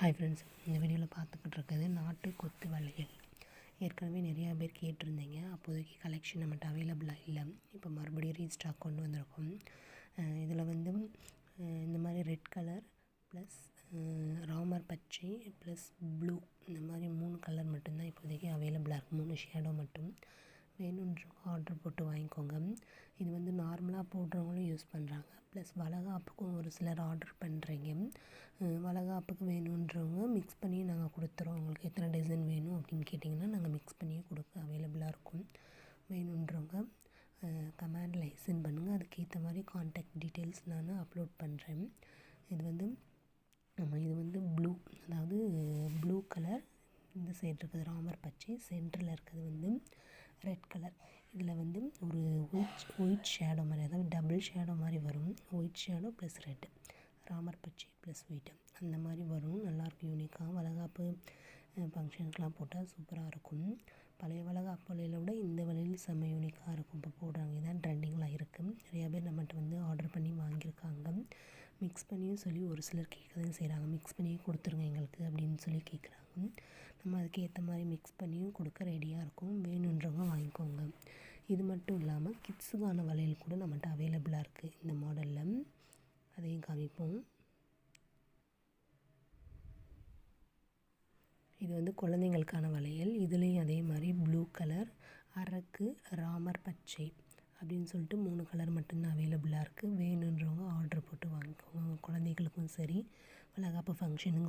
Hi friends இந்த வீடியோவில் பார்த்துக்கிட்டு இருக்கிறது நாட்டு கொத்து வளையல். ஏற்கனவே நிறையா பேர் கேட்டிருந்தீங்க. அப்போதைக்கு கலெக்ஷன் நம்மகிட்ட அவைலபிளாக இல்லை. இப்போ மறுபடியும் ரீஸ்டாக் கொண்டு வந்திருக்கோம். இதில் வந்து இந்த மாதிரி ரெட் கலர் ப்ளஸ் ராமர் பச்சை ப்ளஸ் ப்ளூ இந்த மாதிரி மூணு கலர் மட்டும்தான் இப்போதைக்கு அவைலபிளாக இருக்குது மூணு ஷேடோ மட்டும். வேணுன்றவங்க ஆர்டர் போட்டு வாங்கிக்கோங்க. இது வந்து நார்மலாக போடுறவங்களும் யூஸ் பண்ணுறாங்க ப்ளஸ் வளகாப்புக்கும் ஒரு சிலர் ஆர்டர் பண்ணுறீங்க வளகாப்புக்கு வேணுன்றவங்க மிக்ஸ் பண்ணி நாங்கள் கொடுத்துறோம். உங்களுக்கு எத்தனை டிசைன் வேணும் அப்படின்னு கேட்டிங்கன்னா நாங்கள் மிக்ஸ் பண்ணியே கொடுக்க அவைலபிளாக இருக்கும். வேணுன்றவங்க கமெண்டில் சென்ட் பண்ணுங்கள் அதுக்கேற்ற மாதிரி காண்டாக்ட் டீட்டெயில்ஸ் நான் அப்லோட் பண்ணுறேன் இது வந்து ஆமாம் இது வந்து ப்ளூ அதாவது ப்ளூ கலர் இந்த சைடு இருக்கிறது ராமர் பச்சை. சென்டரில் இருக்கிறது வந்து ரெட் கலர். இதில் வந்து ஒரு ஒயிட் ஒயிட் ஷேடோ மாதிரி அதாவது டபுள் ஷேடோ மாதிரி வரும். White shadow plus red Ramar பச்சை ப்ளஸ் ஒயிட்டு அந்த மாதிரி வரும். நல்லாயிருக்கும் யூனிக்காக வளகாப்பு ஃபங்க்ஷனுக்கெலாம் போட்டால் சூப்பராக இருக்கும். பழைய வளகாப்பு வளையலை விட இந்த வளையல் செம்ம யூனிக்காக இருக்கும். இப்போ போடுறாங்க. இதான் ட்ரெண்டிங் இருக்குது நிறையா பேர் நம்மகிட்ட வந்து ஆர்டர் பண்ணி வாங்கியிருக்காங்க மிக்ஸ் பண்ணியும் சொல்லி ஒரு சிலர் கேட்க செய்கிறாங்க மிக்ஸ் பண்ணியே கொடுத்துருங்க எங்களுக்கு அப்படின்னு சொல்லி கேட்குறாங்க. நம்ம அதுக்கு ஏற்ற மாதிரி மிக்ஸ் பண்ணியும் கொடுக்க ரெடியாக இருக்கும். வேணுன்றவங்க வாங்கிக்கோங்க. இது மட்டும் இல்லாமல் கிட்ஸுக்கான வளையல் கூட நம்மகிட்ட அவைலபிளாக இருக்குது இந்த மாடலில் அதையும் காமிப்போம். இது வந்து குழந்தைங்களுக்கான வளையல். இதுலேயும் அதே மாதிரி ப்ளூ கலர் அரக்கு ராமர் பச்சை அப்படின்னு சொல்லிட்டு மூணு கலர் மட்டும்தான் அவைலபிளாக இருக்குது வேணுன்றவங்க ஆர்டர் போட்டு வாங்க. குழந்தைகளுக்கும் சரி வளகாப்பு ஃபங்க்ஷனுக்கும்